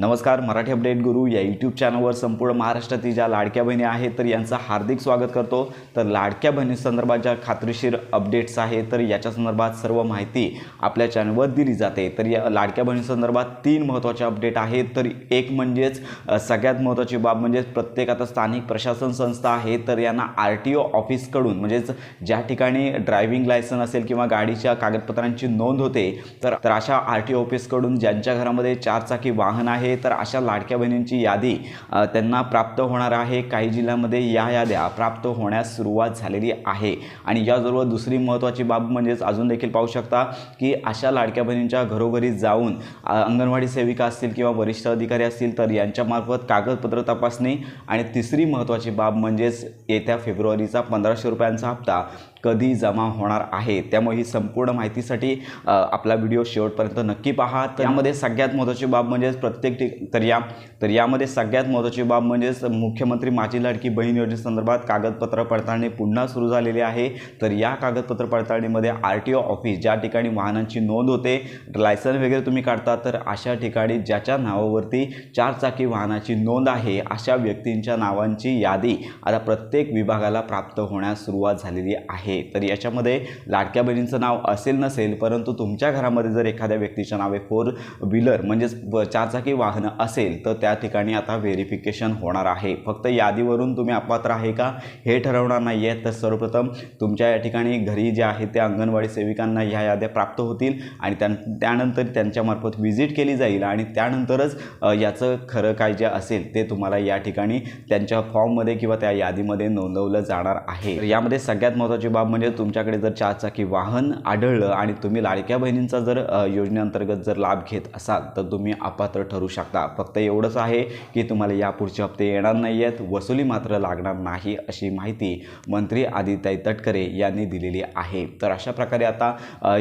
नमस्कार मराठी अपडेट गुरु या यूट्यूब चॅनलवर संपूर्ण महाराष्ट्रातील ज्या लाडक्या बहिणी आहेत तर यांचं हार्दिक स्वागत करतो. तर लाडक्या बहिणीसंदर्भात ज्या खात्रीशीर अपडेट्स आहेत तर याच्या संदर्भात सर्व माहिती आपल्या चॅनलवर दिली जाते. तर या लाडक्या बहिणीसंदर्भात तीन महत्त्वाचे अपडेट आहेत. तर एक म्हणजेच सगळ्यात महत्त्वाची बाब म्हणजेच प्रत्येक आता स्थानिक प्रशासन संस्था आहे तर यांना आर टी ओ ऑफिसकडून म्हणजेच ज्या ठिकाणी ड्रायव्हिंग लायसन असेल किंवा गाडीच्या कागदपत्रांची नोंद होते तर तर अशा आर टी ओ ऑफिसकडून ज्यांच्या घरामध्ये चारचाकी वाहन आहे तर अशा लाडक्या बहिणींची यादी त्यांना प्राप्त होणार आहे. काही जिल्ह्यामध्ये या याद्या प्राप्त होण्यास सुरुवात झालेली आहे. आणि याबरोबर दुसरी महत्त्वाची बाब म्हणजेच अजून देखील पाहू शकता की अशा लाडक्या बहिणींच्या घरोघरी जाऊन अंगणवाडी सेविका असतील किंवा वरिष्ठ अधिकारी असतील तर यांच्यामार्फत कागदपत्र तपासणी आणि तिसरी महत्त्वाची बाब म्हणजेच येत्या फेब्रुवारीचा पंधराशे रुपयांचा हप्ता कधी जमा होणार आहे. त्यामुळे ही संपूर्ण माहितीसाठी आपला व्हिडिओ शेवटपर्यंत नक्की पहा. तर यामध्ये सगळ्यात महत्त्वाची बाब म्हणजेच प्रत्येक ठिक तर या तर यामध्ये सगळ्यात महत्त्वाची बाब म्हणजेच मुख्यमंत्री माझी लाडकी बहीण योजनेसंदर्भात कागदपत्र पडताळणी पुन्हा सुरू झालेली आहे. तर या कागदपत्र पडताळणीमध्ये आर टी ओ ऑफिस ज्या ठिकाणी वाहनांची नोंद होते लायसन वगैरे तुम्ही काढता तर अशा ठिकाणी ज्याच्या नावावरती चारचाकी वाहनाची नोंद आहे अशा व्यक्तींच्या नावांची यादी आता प्रत्येक विभागाला प्राप्त होण्यास सुरुवात झालेली आहे. तर याच्यामध्ये लाडक्या बहिणींचं नाव असेल नसेल परंतु तुमच्या घरामध्ये जर एखाद्या व्यक्तीच्या नावे फोर व्हीलर म्हणजेच चारचाकी वाहनं असेल तर त्या ठिकाणी आता व्हेरिफिकेशन होणार आहे. फक्त यादीवरून तुम्ही अपात्र आहे का? हे ठरवणार नाही आहे तर सर्वप्रथम तुमच्या या ठिकाणी घरी जे आहे त्या अंगणवाडी सेविकांना ह्या याद्या प्राप्त होतील आणि त्यां त्यानंतर त्यांच्यामार्फत व्हिजिट केली जाईल आणि त्यानंतरच याचं खरं काय जे असेल ते तुम्हाला या ठिकाणी त्यांच्या फॉर्ममध्ये किंवा त्या यादीमध्ये नोंदवलं जाणार आहे. यामध्ये सगळ्यात महत्त्वाची बाब म्हणजे तुमच्याकडे जर चारचाकी वाहन आढळलं आणि तुम्ही लाडक्या बहिणींचा जर योजनेअंतर्गत जर लाभ घेत असाल तर तुम्ही अपात्र ठरू शकता. फक्त एवढंच आहे की तुम्हाला यापुढचे हप्ते येणार नाही आहेत वसुली मात्र लागणार नाही अशी माहिती मंत्री आदित्य तटकरे यांनी दिलेली आहे. तर अशा प्रकारे आता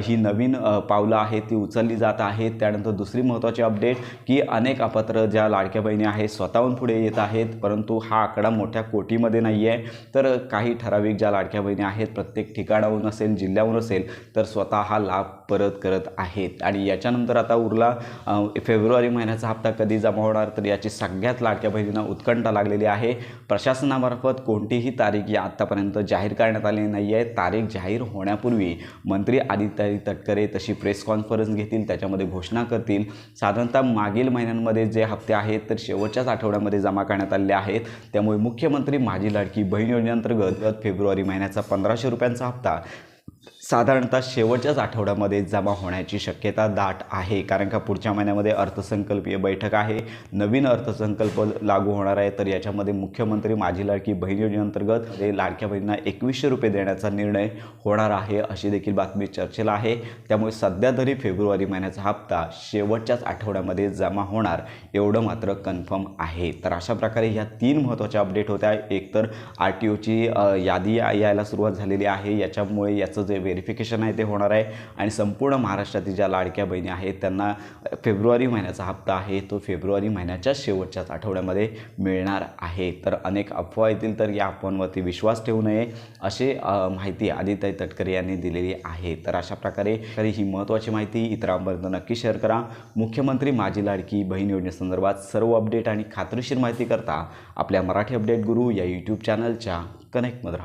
ही नवीन पावलं आहेत ती उचलली जात आहेत. त्यानंतर दुसरी महत्त्वाची अपडेट की अनेक अपात्र ज्या लाडक्या बहिणी आहेत स्वतःहून पुढे येत आहेत परंतु हा आकडा मोठ्या कोटीमध्ये नाही आहे तर काही ठराविक ज्या लाडक्या बहिणी आहेत प्रत्येक ठिकाणाहून असेल जिल्ह्याहून असेल तर स्वतः हा लाभ परत करत आहेत. आणि याच्यानंतर आता उरला फेब्रुवारी महिन्याचा हप्ता कधी जमा होणार तर याची सगळ्यात लाडक्या बहिणींना उत्कंठा लागलेली आहे. प्रशासनामार्फत कोणतीही तारीख या आत्तापर्यंत जाहीर करण्यात आलेली नाही आहे तारीख जाहीर होण्यापूर्वी मंत्री आदित्य तटकरे तशी प्रेस कॉन्फरन्स घेतील त्याच्यामध्ये घोषणा करतील. साधारणतः मागील महिन्यांमध्ये जे हप्ते आहेत तर शेवटच्याच आठवड्यामध्ये जमा करण्यात आलेले आहेत. त्यामुळे मुख्यमंत्री माझी लाडकी बहीण योजनेअंतर्गत फेब्रुवारी महिन्याचा पंधराशे रुपयांचा हप्ता साधारणतः शेवटच्याच आठवड्यामध्ये जमा होण्याची शक्यता दाट आहे कारण का पुढच्या महिन्यामध्ये अर्थसंकल्पीय बैठक आहे नवीन अर्थसंकल्प लागू होणार आहे. तर याच्यामध्ये मुख्यमंत्री माझी लाडकी बहीण योजनेअंतर्गत हे लाडक्या बहिणींना एकवीसशे रुपये देण्याचा निर्णय होणार आहे अशी देखील बातमी चर्चेला आहे. त्यामुळे सध्या तरी फेब्रुवारी महिन्याचा हप्ता शेवटच्याच आठवड्यामध्ये जमा होणार एवढं मात्र कन्फर्म आहे. तर अशा प्रकारे ह्या तीन महत्त्वाच्या अपडेट होत्या. एकतर आर टी ओची यादी यायला सुरुवात झालेली आहे. याच्यामुळे याचं जे व्हेरिफिकेशन आहे ते होणार आहे. आणि संपूर्ण महाराष्ट्रातील ज्या लाडक्या बहिणी आहेत त्यांना फेब्रुवारी महिन्याचा हप्ता आहे तो फेब्रुवारी महिन्याच्या शेवटच्याच आठवड्यामध्ये मिळणार आहे. तर अनेक अफवा येतील तर या अफवांवरती विश्वास ठेवू नये असे माहिती आदित्य तटकरे यांनी दिलेली आहे. तर अशा प्रकारे तरी ही महत्त्वाची माहिती इतरांपर्यंत नक्की शेअर करा. मुख्यमंत्री माझी लाडकी बहीण योजनेसंदर्भात सर्व अपडेट आणि खात्रीशीर माहिती करता आपल्या मराठी अपडेट गुरु या यूट्यूब चॅनलच्या कनेक्टमध्ये राहा.